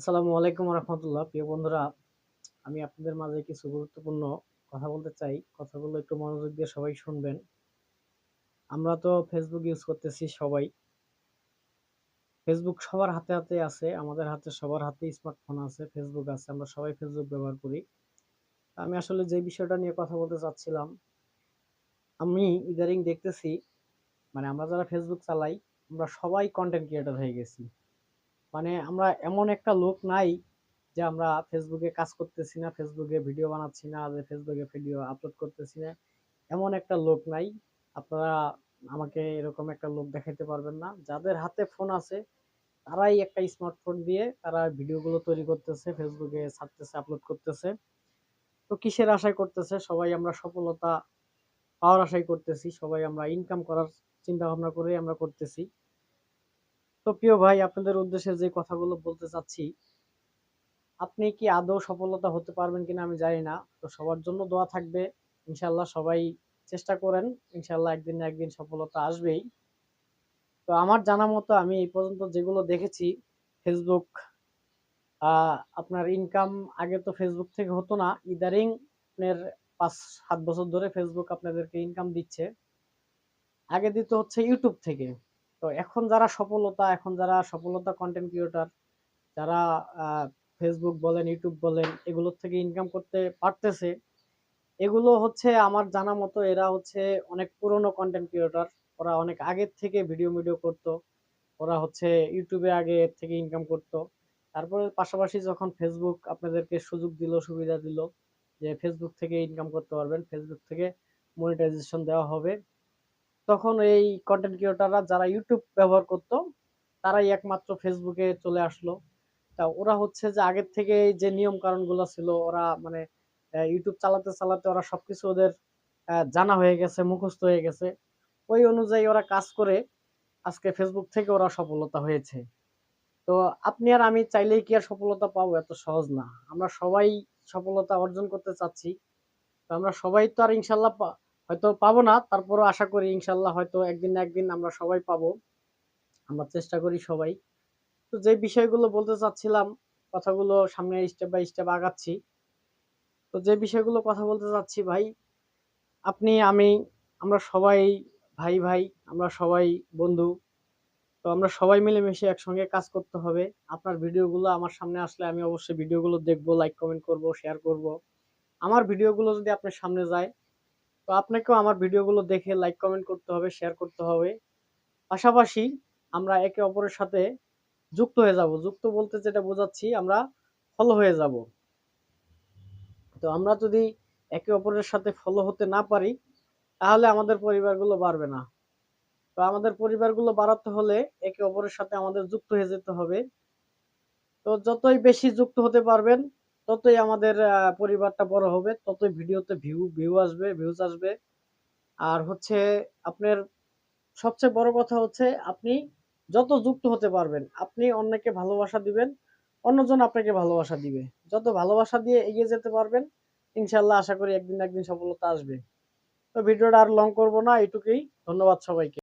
আসসালামু আলাইকুম রহমতুল্লাহ প্রিয় বন্ধুরা, আমি আপনাদের মাঝে কিছু গুরুত্বপূর্ণ কথা বলতে চাই। কথাগুলো একটু মনোযোগ দিয়ে সবাই শুনবেন। আমরা তো ফেসবুক ইউজ করতেছি সবাই। ফেসবুক সবার হাতে হাতে আছে, আমাদের হাতে সবার হাতে স্মার্টফোন আছে ফেসবুক আছে, আমরা সবাই ফেসবুক ব্যবহার করি। আমি আসলে যে বিষয়টা নিয়ে কথা বলতে চাচ্ছিলাম, আমি ইদারিং দেখতেছি মানে আমরা যারা ফেসবুক চালাই, আমরা সবাই কন্টেন্ট ক্রিয়েটর হয়ে গেছি। মানে আমরা এমন একটা লোক নাই যে আমরা ফেসবুকে কাজ করতেছি না ফেসবুকে ভিডিও বানাচ্ছি না, যে ফেসবুকে ভিডিও আপলোড করতেছি না। এমন একটা লোক নাই। আপনারা আমাকে এরকম একটা লোক দেখাইতে পারবেন না। যাদের হাতে ফোন আছে, তারাই একটা স্মার্টফোন দিয়ে তারা ভিডিওগুলো তৈরি করতেছে ফেসবুকে ছাড়তেছে আপলোড করতেছে। তো কিসের আশায় করতেছে? সবাই আমরা সফলতা পাওয়ার আশায় করতেছি। সবাই আমরা ইনকাম করার চিন্তা ভাবনা করে আমরা করতেছি। তো প্রিয় ভাই, আপনাদের উদ্দেশ্যে যে কথাগুলো বলতে চাচ্ছি, আপনি কি আদৌ সফলতা হতে পারবেন কিনা আমি জানি না, তো সবার জন্য দোয়া থাকবে। ইনশাল্লাহ সবাই চেষ্টা করেন ইনশাল্লাহ একদিন না একদিন সফলতা আসবেই। তো আমার জানা মতো আমি এই পর্যন্ত যেগুলো দেখেছি ফেসবুক আপনার ইনকাম আগে তো ফেসবুক থেকে হতো না ইদারিং এর পাঁচ, সাত বছর ধরে ফেসবুক আপনাদেরকে ইনকাম দিচ্ছে। আগে দিতে হচ্ছে ইউটিউব থেকে। তো এখন যারা সফলতা, এখন যারা সফলতা কন্টেন্ট ক্রিয়েটার যারা ফেসবুক বলেন ইউটিউব বলেন, এগুলোর থেকে ইনকাম করতে পারতেছে, এগুলো হচ্ছে আমার জানা মতো এরা হচ্ছে অনেক পুরনো কন্টেন্ট ক্রিয়েটার ওরা অনেক আগের থেকে ভিডিও ভিডিও করত, ওরা হচ্ছে ইউটিউবে আগে থেকে ইনকাম করত। তারপরে পাশাপাশি যখন ফেসবুক আপনাদেরকে সুযোগ দিল, সুবিধা দিল, যে ফেসবুক থেকে ইনকাম করতে পারবেন ফেসবুক থেকে মনিটাইজেশন দেওয়া হবে তখন এই কন্টেন্ট ক্রিয়েটাররা যারা ইউটিউব ব্যবহার করতো, তারাই একমাত্র ফেসবুকে চলে আসলো। তা ওরা হচ্ছে যে আগের থেকে যে নিয়ম কারণগুলো ছিল, ওরা মানে ইউটিউব চালাতে চালাতে ওরা সবকিছু ওদের জানা হয়ে গেছে, মুখস্থ হয়ে গেছে। ওই অনুযায়ী ওরা কাজ করে আজকে ফেসবুক থেকে ওরা সফলতা হয়েছে। তো আপনি আর আমি চাইলেই কি আর সফলতা পাবো? এত সহজ না। আমরা সবাই সফলতা অর্জন করতে চাচ্ছি। তো আমরা সবাই তো আর ইনশাল্লাহ হয়তো পাবো না, তারপরও আশা করি ইনশাল্লাহ হয়তো একদিন না একদিন আমরা সবাই পাবো। আমরা চেষ্টা করি সবাই। তো যে বিষয়গুলো বলতে চাচ্ছিলাম, কথাগুলো সামনে স্টেপ বাই স্টেপ আগাচ্ছি। তো যে বিষয়গুলো কথা বলতে চাচ্ছি ভাই, আপনি, আমি, আমরা সবাই ভাই ভাই, আমরা সবাই বন্ধু, তো আমরা সবাই মিলেমিশে একসঙ্গে কাজ করতে হবে। আপনার ভিডিওগুলো আমার সামনে আসলে আমি অবশ্যই ভিডিওগুলো দেখব লাইক কমেন্ট করব শেয়ার করব। আমার ভিডিওগুলো যদি আপনার সামনে যায় তো আপনাকেও আমার ভিডিওগুলো দেখে লাইক কমেন্ট করতে হবে শেয়ার করতে হবে। পাশাপাশি আমরা একে অপরের সাথে যুক্ত হয়ে যাব। যুক্ত বলতে যেটা বোঝাচ্ছি, আমরা ফলো হয়ে যাব। তো আমরা যদি একে অপরের সাথে ফলো হতে না পারি, তাহলে আমাদের পরিবারগুলো বাড়বে না। তো আমাদের পরিবারগুলো বাড়াতে হলে একে অপরের সাথে আমাদের যুক্ত হয়ে যেতে হবে। তো যতই বেশি যুক্ত হতে পারবেন ততই আমাদের পরিবারটা বড় হবে, ততই ভিডিওতে ভিউ ভিউ আসবে ভিউজ আসবে। আর হচ্ছে আপনার সবচেয়ে বড় কথা হচ্ছে আপনি যত যুক্ত হতে পারবেন, আপনি অন্যকে ভালোবাসা দিবেন, অন্যজন আপনাকে ভালোবাসা দিবে। যত ভালোবাসা দিয়ে এগিয়ে যেতে পারবেন ইনশাল্লাহ আশা করি একদিন একদিন সফলতা আসবে। তো ভিডিওটা আর লং করব না, এটুকুই। ধন্যবাদ সবাইকে।